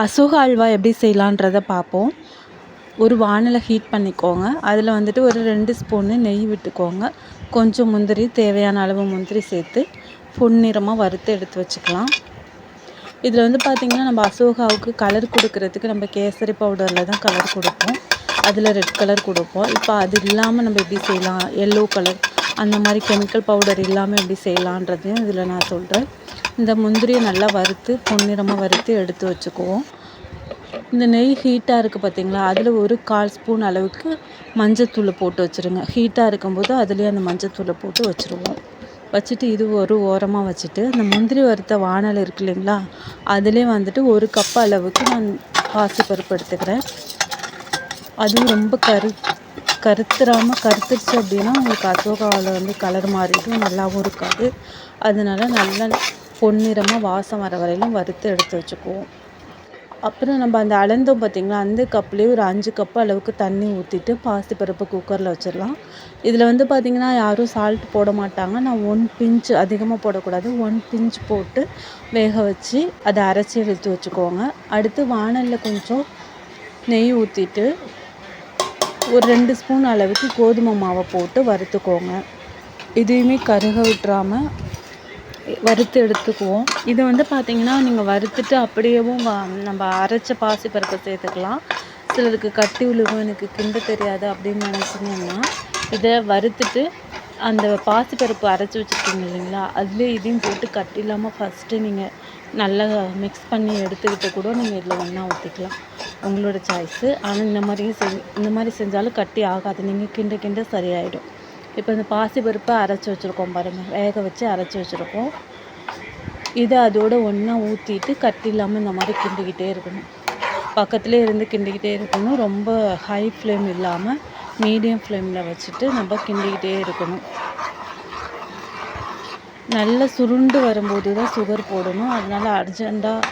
அசோகா அல்வா எப்படி செய்யலான்றத பார்ப்போம். ஒரு வானலை ஹீட் பண்ணிக்கோங்க. அதில் வந்துட்டு ஒரு ரெண்டு ஸ்பூனு நெய் விட்டுக்கோங்க. கொஞ்சம் முந்திரி தேவையான அளவு முந்திரி சேர்த்து பொன்னிறமாக வறுத்து எடுத்து வச்சுக்கலாம். இதில் வந்து பார்த்திங்கன்னா நம்ம அசோகாவுக்கு கலர் கொடுக்கறதுக்கு நம்ம கேசரி பவுடரில் தான் கலர் கொடுப்போம். அதில் ரெட் கலர் கொடுப்போம். இப்போ அது இல்லாமல் நம்ம எப்படி செய்யலாம்? எல்லோ கலர் அந்த மாதிரி கெமிக்கல் பவுடர் இல்லாமல் எப்படி செய்யலான்றதையும் இதில் நான் சொல்கிறேன் இந்த முந்திரியை நல்லா வறுத்து பொன்னிறமாக வறுத்து எடுத்து வச்சுக்குவோம். இந்த நெய் ஹீட்டாக இருக்குது பார்த்தீங்களா அதில் ஒரு கால் ஸ்பூன் அளவுக்கு மஞ்சத்தூளை போட்டு வச்சுருங்க. ஹீட்டாக இருக்கும்போது அதுலேயே அந்த மஞ்சத்தூளை போட்டு வச்சுருவோம். வச்சுட்டு இது ஒரு ஓரமாக வச்சுட்டு இந்த முந்திரி வறுத்த வானல் இருக்கு இல்லைங்களா? அதிலே வந்துட்டு ஒரு கப் அளவுக்கு நான் பாசிப்பருப்பு எடுத்துக்கிறேன். அதுவும் ரொம்ப கரு கருத்துறாமல் கருத்துருச்சு அப்படின்னா உங்களுக்கு அசோகாவில் வந்து கலர் மாறிடும். நல்லாவும் இருக்காது. அதனால நல்லா பொன்னிறமாக வாசம் வர வரையிலும் வறுத்து எடுத்து வச்சுக்குவோம். அப்புறம் நம்ம அந்த அளந்தோம் பார்த்திங்களா? அந்த கப்லேயே ஒரு அஞ்சு கப்பு அளவுக்கு தண்ணி ஊற்றிட்டு பாசி பருப்பு குக்கரில் வச்சிடலாம். இதில் வந்து பார்த்திங்கன்னா யாரும் சால்ட் போட மாட்டாங்க. நான் ஒன் பிஞ்ச் அதிகமாக போடக்கூடாது. ஒன் பிஞ்ச் போட்டு வேக வச்சு அதை அரைச்சி எடுத்து வச்சுக்கோங்க. அடுத்து வானலில் கொஞ்சம் நெய் ஊற்றிட்டு ஒரு ரெண்டு ஸ்பூன் அளவுக்கு கோதுமை மாவை போட்டு வறுத்துக்கோங்க. இதையுமே கருக விட்டுறாமல் வறுத்து எடுத்துக்குவோம். இது வந்து பார்த்திங்கன்னா நீங்கள் வறுத்துட்டு அப்படியேவும் நம்ம அரைச்ச பாசிப்பருப்பை சேர்த்துக்கலாம். சிலருக்கு கட்டி விழுகும் எனக்கு கிண்ட தெரியாது அப்படின்னு நினச்சிங்கன்னா இதை வறுத்துட்டு அந்த பாசிப்பருப்பு அரைச்சி வச்சுருக்கீங்க இல்லைங்களா அதுலேயே இதையும் போட்டு கட்டி இல்லாமல் ஃபஸ்ட்டு நீங்கள் நல்லா மிக்ஸ் பண்ணி எடுத்துக்கிட்டு கூட நீங்கள் இதில் ஒன்றா ஊற்றிக்கலாம் உங்களோட சாய்ஸு ஆனால் இந்த மாதிரியும் செஞ்சு இந்த மாதிரி செஞ்சாலும் கட்டி ஆகாது. நீங்கள் கிண்ட கிண்ட சரியாயிடும். இப்போ இந்த பாசிப்பருப்பை அரைச்சி வச்சுருக்கோம் பாருங்கள் வேக வச்சு அரைச்சி வச்சுருக்கோம். இதை அதோடு ஒன்றா ஊற்றிட்டு கட்டி இல்லாமல் இந்த மாதிரி கிண்டிக்கிட்டே இருக்கணும். பக்கத்துலேயே இருந்து கிண்டிக்கிட்டே இருக்கணும். ரொம்ப ஹை ஃப்ளேம் இல்லாமல் மீடியம் ஃப்ளேமில் வச்சுட்டு நம்ம கிண்டிக்கிட்டே இருக்கணும். நல்லா சுருண்டு வரும்போது தான் சுகர் போடணும். அதனால் அர்ஜெண்ட்டாக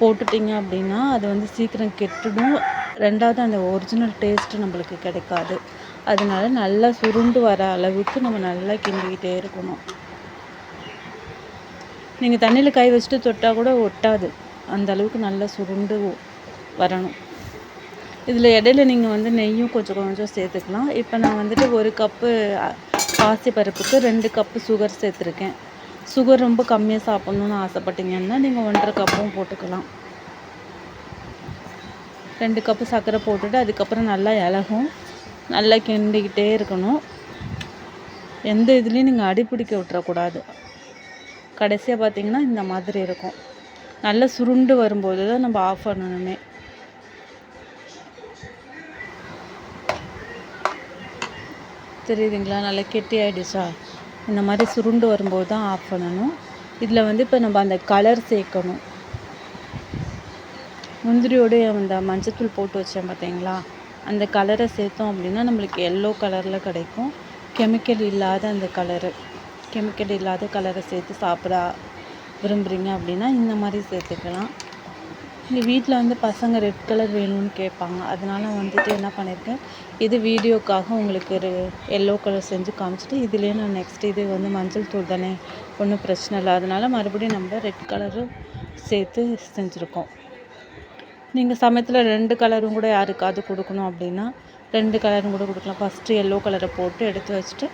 போட்டுட்டிங்க அப்படின்னா அது வந்து சீக்கிரம் கெட்டுடும். ரெண்டாவது அந்த ஒரிஜினல் டேஸ்ட்டு நம்மளுக்கு கிடைக்காது. அதனால நல்லா சுருண்டு வர அளவுக்கு நம்ம நல்லா கிண்டிக்கிட்டே இருக்கணும். நீங்கள் தண்ணியில் கை வச்சுட்டு தொட்டால் கூட ஒட்டாது. அந்த அளவுக்கு நல்லா சுருண்டு வரணும். இதில் இடையில நீங்கள் வந்து நெய்யும் கொஞ்சம் கொஞ்சம் சேர்த்துக்கலாம். இப்போ நான் வந்துட்டு ஒரு கப்பு பாசி பருப்புக்கு ரெண்டு கப்பு சுகர் சேர்த்துருக்கேன். சுகர் ரொம்ப கம்மியாக சாப்பிட்ணுன்னு ஆசைப்பட்டீங்கன்னா நீங்கள் ஒன்றரை கப்பும் போட்டுக்கலாம். ரெண்டு கப்பு சர்க்கரை போட்டுட்டு அதுக்கப்புறம் நல்லா இலகும். நல்லா கிண்டிக்கிட்டே இருக்கணும். எந்த இதுலேயும் நீங்கள் அடிப்பிடிக்க விட்டுறக்கூடாது. கடைசியாக பார்த்தீங்கன்னா இந்த மாதிரி இருக்கும். நல்லா சுருண்டு வரும்போது தான் நம்ம ஆஃப் பண்ணணுமே. தெரியுதுங்களா? நல்லா கெட்டி ஆகிடுச்சா இந்த மாதிரி சுருண்டு வரும்போது தான் ஆஃப் பண்ணணும். இதில் வந்து இப்போ நம்ம அந்த கலர் சேர்க்கணும். முந்திரியோடைய அந்த மஞ்சத்தூள் போட்டு வச்சேன் பார்த்தீங்களா அந்த கலரை சேர்த்தோம் அப்படின்னா நம்மளுக்கு எல்லோ கலரில் கிடைக்கும். கெமிக்கல் இல்லாத அந்த கலரு கெமிக்கல் இல்லாத கலரை சேர்த்து சாப்பிட விரும்புகிறீங்க அப்படின்னா இந்த மாதிரி சேர்த்துக்கலாம். எங்கள் வீட்டில் வந்து பசங்க ரெட் கலர் வேணும்னு கேட்பாங்க. அதனால வந்துட்டு என்ன பண்ணியிருக்கேன் இது வீடியோக்காக உங்களுக்கு ஒரு எல்லோ கலர் செஞ்சு காமிச்சிட்டு இதுலேயே நான் நெக்ஸ்ட் இது வந்து மஞ்சள் தூள் தானே ஒன்றும் பிரச்சனை இல்லை. அதனால மறுபடியும் நம்ம ரெட் கலரும் சேர்த்து செஞ்சுருக்கோம். நீங்கள் சமயத்தில் ரெண்டு கலரும் கூட யாருக்காவது கொடுக்கணும் அப்படின்னா ரெண்டு கலரும் கூட கொடுக்கலாம். ஃபஸ்ட்டு எல்லோ கலரை போட்டு எடுத்து வச்சுட்டு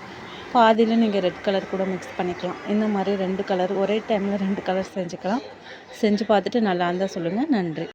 பாதியில் நீங்கள் ரெட் கலர் கூட மிக்ஸ் பண்ணிக்கலாம். இந்த மாதிரி ரெண்டு கலர் ஒரே டைமில் ரெண்டு கலர் செஞ்சுக்கலாம். செஞ்சு பார்த்துட்டு நல்லா இருந்தால் சொல்லுங்கள் நன்றி.